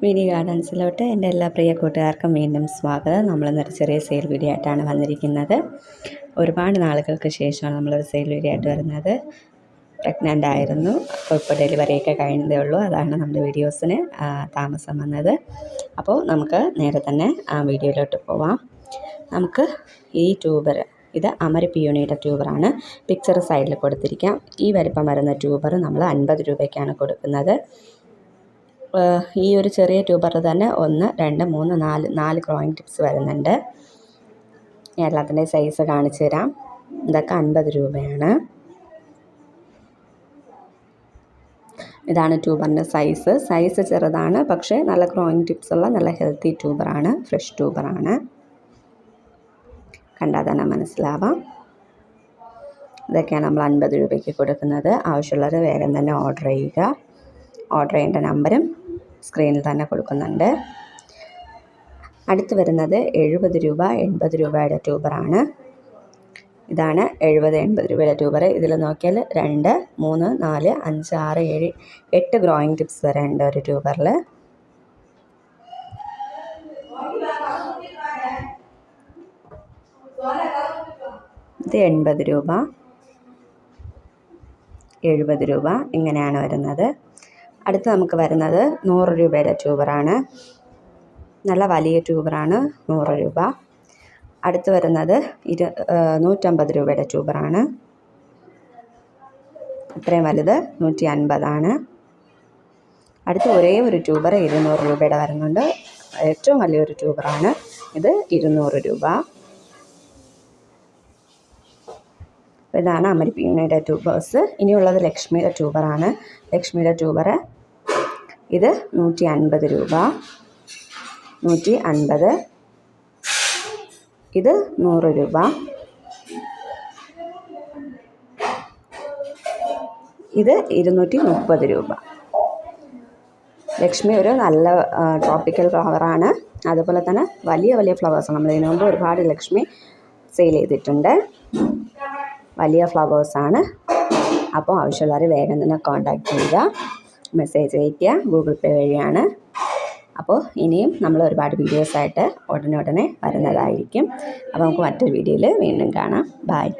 Mini ഗാർഡൻസിലോട്ട് എന്റെ എല്ലാ പ്രിയ കൂട്ടുകാർക്കും വീണ്ടും സ്വാഗതം. നമ്മളിന്നൊരു ചെറിയ സെയിൽ വീഡിയോ ആയിട്ടാണ് വന്നിരിക്കുന്നത്. ഒരുപാട് നാളുകൾക്ക് ശേഷമാണ് നമ്മളൊരു സെയിൽ വീഡിയോ ആയിട്ട് വരുന്നത്. പ്രഗ്നന്റ് ആയിരുന്നു. അപ്പോൾ ഇപ്പോൾ ഡെലിവറിയൊക്കെ കഴിഞ്ഞതേ ഉള്ളൂ. അതാണ് നമ്മുടെ വീഡിയോസിന് താമസം വന്നത്. അപ്പോൾ നമുക്ക് നേരെ തന്നെ ആ വീഡിയോയിലോട്ട് പോവാം. നമുക്ക് ഈ ട്യൂബർ ഇത് അമര പിയൂണിയുടെ ട്യൂബറാണ് പിക്ചർ സൈഡിൽ കൊടുത്തിരിക്കാം. ഈ വലിപ്പം വരുന്ന ട്യൂബർ നമ്മൾ അൻപത് രൂപയ്ക്കാണ് കൊടുക്കുന്നത്. ഈ ഒരു ചെറിയ ട്യൂബറിൽ തന്നെ ഒന്ന് രണ്ട് മൂന്ന് നാല് നാല് ക്രോയിങ് ടിപ്സ് വരുന്നുണ്ട്. ഞാൻ എല്ലാത്തിന്റെ സൈസ് കാണിച്ചു തരാം. ഇതൊക്കെ അൻപത് രൂപയാണ്. ഇതാണ് ട്യൂബറിന്റെ സൈസ് സൈസ് ചെറുതാണ് പക്ഷേ നല്ല ക്രോയിങ് ടിപ്സ് ഉള്ള നല്ല ഹെൽത്തി ട്യൂബറാണ് ഫ്രഷ് ട്യൂബറാണ് കണ്ടാൽ തന്നെ മനസ്സിലാവാം. ഇതൊക്കെയാണ് നമ്മൾ അൻപത് രൂപയ്ക്ക് കൊടുക്കുന്നത്. ആവശ്യമുള്ളവർ വേഗം തന്നെ ഓർഡർ ചെയ്യുക. ഓർഡർ ചെയ്യേണ്ട നമ്പരും സ്ക്രീനിൽ തന്നെ കൊടുക്കുന്നുണ്ട്. അടുത്ത് വരുന്നത് എഴുപത് രൂപ എൺപത് രൂപയുടെ ട്യൂബറാണ് ഇതാണ് എഴുപത് എൺപത് രൂപയുടെ ട്യൂബർ ഇതിൽ നോക്കിയാൽ രണ്ട് മൂന്ന് നാല് അഞ്ച് ആറ് ഏഴ് എട്ട് ഗ്രോയിങ് ടിപ്സ് വരെ ഉണ്ട് ഒരു ട്യൂബറിൽ ഇത് എൺപത് രൂപ എഴുപത് രൂപ ഇങ്ങനെയാണ് വരുന്നത്. അടുത്ത് നമുക്ക് വരുന്നത് നൂറ് രൂപയുടെ ട്യൂബറാണ്. നല്ല വലിയ ട്യൂബറാണ് നൂറ് രൂപ. അടുത്ത് വരുന്നത് ഇരു നൂറ്റമ്പത് രൂപയുടെ ട്യൂബറാണ്. ഇത്രയും വലുത് നൂറ്റി അൻപതാണ് അടുത്ത് ഒരേ ഒരു ട്യൂബർ ഇരുന്നൂറ് രൂപയുടെ വരുന്നുണ്ട്. ഏറ്റവും വലിയൊരു ട്യൂബറാണ്. ഇത് ഇരുന്നൂറ് രൂപ. അപ്പോൾ ഇതാണ് അമരിപ്പീണയുടെ ട്യൂബേഴ്സ് ഇനിയുള്ളത് ലക്ഷ്മിയുടെ ട്യൂബറാണ് ലക്ഷ്മിയുടെ ട്യൂബർ ഇത് നൂറ്റി അൻപത് രൂപ. നൂറ്റി അൻപത് ഇത് നൂറ് രൂപ. ഇത് ഇരുന്നൂറ്റി മുപ്പത് രൂപ. ലക്ഷ്മി ഒരു നല്ല ട്രോപ്പിക്കൽ ഫ്ലവറാണ് അതുപോലെ തന്നെ വലിയ വലിയ ഫ്ലവേഴ്സ് നമ്മൾ ഇതിനു മുമ്പ് ഒരുപാട് ലക്ഷ്മി സെയിൽ ചെയ്തിട്ടുണ്ട്. വലിയ ഫ്ലവേഴ്സാണ് അപ്പോൾ ആവശ്യമുള്ളവർ വേഗം തന്നെ കോണ്ടാക്ട് ചെയ്യുക. മെസ്സേജ് അയയ്ക്കുക ഗൂഗിൾ പേ വഴിയാണ്. അപ്പോൾ ഇനിയും നമ്മൾ ഒരുപാട് വീഡിയോസായിട്ട് ഉടനെ ഉടനെ വരുന്നതായിരിക്കും. അപ്പോൾ നമുക്ക് മറ്റൊരു വീഡിയോയിൽ വീണ്ടും കാണാം. ബായ്